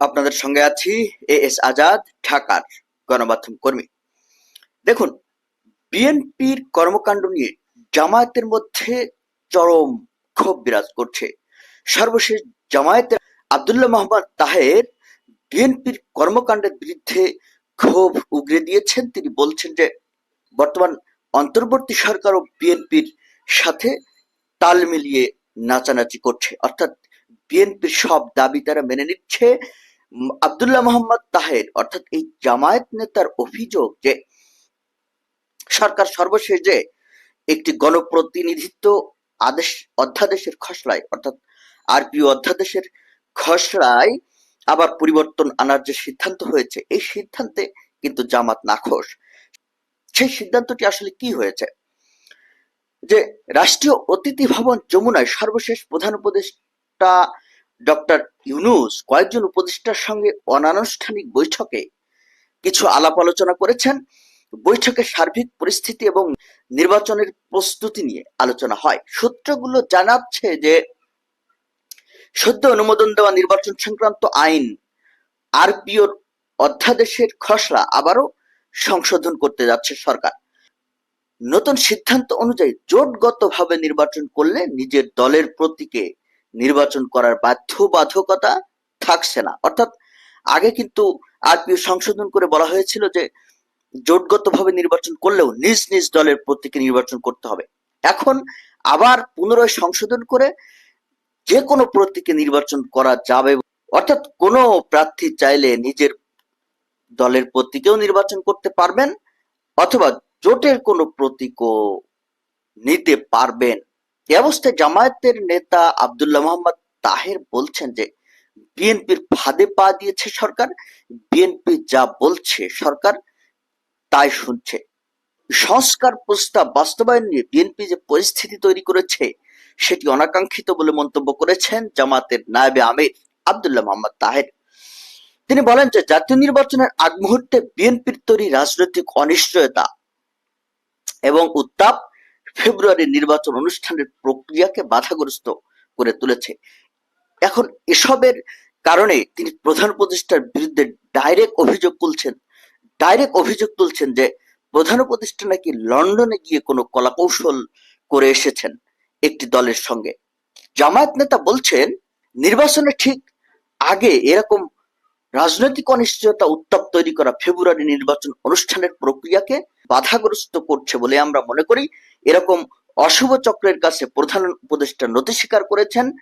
আপনাদের সঙ্গে আছি এ এস আজাদ, ঢাকার গণমাধ্যম কর্মী। দেখুন, বিএনপির কর্মকাণ্ড নিয়ে জামায়াতের মধ্যে চরম ক্ষোভ বিরাজ করছে। সর্বশেষ জামায়াতের আব্দুল্লাহ মোহাম্মদ তাহের বিএনপির কর্মকাণ্ডের বিরুদ্ধে ক্ষোভ উগরে দিয়েছেন। তিনি বলছেন যে, বর্তমান অন্তর্বর্তী সরকার ও বিএনপির সাথে তাল মিলিয়ে নাচানাচি করছে। অর্থাৎ বিএনপির সব দাবি তারা মেনে নিচ্ছে। আব্দুল্লাহ মোহাম্মদ তাহের, অর্থাৎ এই জামায়াত নেতার অভিযোগ যে সরকার সর্বশেষ যে একটি গণপ্রতিনিধিত্ব আদেশ, অধ্যাদেশের খসড়ায়, অর্থাৎ আরপিও অধ্যাদেশের খসড়ায় আবার পরিবর্তন আনার যে সিদ্ধান্ত হয়েছে, এই সিদ্ধান্তে কিন্তু জামাত নাখোশ। সেই সিদ্ধান্তটি আসলে কি হয়েছে? যে রাষ্ট্রীয় অতিথি ভবন যমুনায় সর্বশেষ প্রধান উপদেষ্টা ডক্টর ইউনুস কয়েকজন উপদেষ্টার সঙ্গে অনানুষ্ঠানিক বৈঠকে কিছু আলাপ আলোচনা করেছেন। বৈঠকে সার্বিক পরিস্থিতি এবং নির্বাচনের প্রস্তুতি নিয়ে আলোচনা হয়। সূত্রগুলো জানাচ্ছে যে, সদ্য অনুমোদন দেওয়া নির্বাচন সংক্রান্ত আইন আরপিওর অধ্যাদেশের খসড়া আবারও সংশোধন করতে যাচ্ছে সরকার। নতুন সিদ্ধান্ত অনুযায়ী জোটগতভাবে নির্বাচন করলে নিজের দলের প্রতীকে নির্বাচন করার বাধ্যবাধকতা থাকছে না। অর্থাৎ আগে কিন্তু আরপিও সংশোধন করে বলা হয়েছিল যে, জোটগতভাবে নির্বাচন করলেও নিজ নিজ দলের প্রতীকে নির্বাচন করতে হবে। এখন আবার পুনরায় সংশোধন করে যে কোনো প্রতীকে নির্বাচন করা যাবে। অর্থাৎ কোনো প্রার্থী চাইলে নিজের দলের প্রতীকেও নির্বাচন করতে পারবেন, অথবা জোটের কোনো প্রতীকও নিতে পারবেন। এ অবস্থায় জামায়াতের নেতা আব্দুল্লাহ মোহাম্মদ তাহের বলছেন যে, বিএনপির ফাঁদে পা দিয়েছে সরকার, বিএনপি যা বলছে সরকার তাই শুনছে। সংস্কার প্রস্তাব বাস্তবায়ন নিয়ে বিএনপি যে পরিস্থিতি তৈরি করেছে, সেটি অনাকাঙ্ক্ষিত বলে মন্তব্য করেছেন জামাতের নায়েবে আমির আব্দুল্লাহ মোহাম্মদ তাহের। তিনি বলেন যে, জাতীয় নির্বাচনের আগ মুহূর্তে বিএনপির তৈরি রাজনৈতিক অনিশ্চয়তা এবং উত্তাপ ফেব্রুয়ারি নির্বাচন অনুষ্ঠানের প্রক্রিয়াকে বাধাগ্রস্ত করে তুলেছে। এখন এসবের কারণে তিনি প্রধান উপদেষ্টার বিরুদ্ধে ডাইরেক্ট অভিযোগ তুলছেন। ডাইরেক্ট অভিযোগ তুলছেন যে প্রধান উপদেষ্টা নাকি লন্ডনে গিয়ে কোনো কলাকৌশল করে এসেছেন একটি দলের সঙ্গে। জামায়াত নেতা বলছেন নির্বাচনের ঠিক আগে এরকম রাজনৈতিক অনিশ্চয়তা উত্তাপ তৈরি করা ফেব্রুয়ারি নির্বাচন অনুষ্ঠানের প্রক্রিয়াকে বাধাগ্রস্ত করছে বলে আমরা মনে করি। এরকম অশুভ চক্রের কাছে প্রধান উপদেষ্টা নতি স্বীকার করেছেন।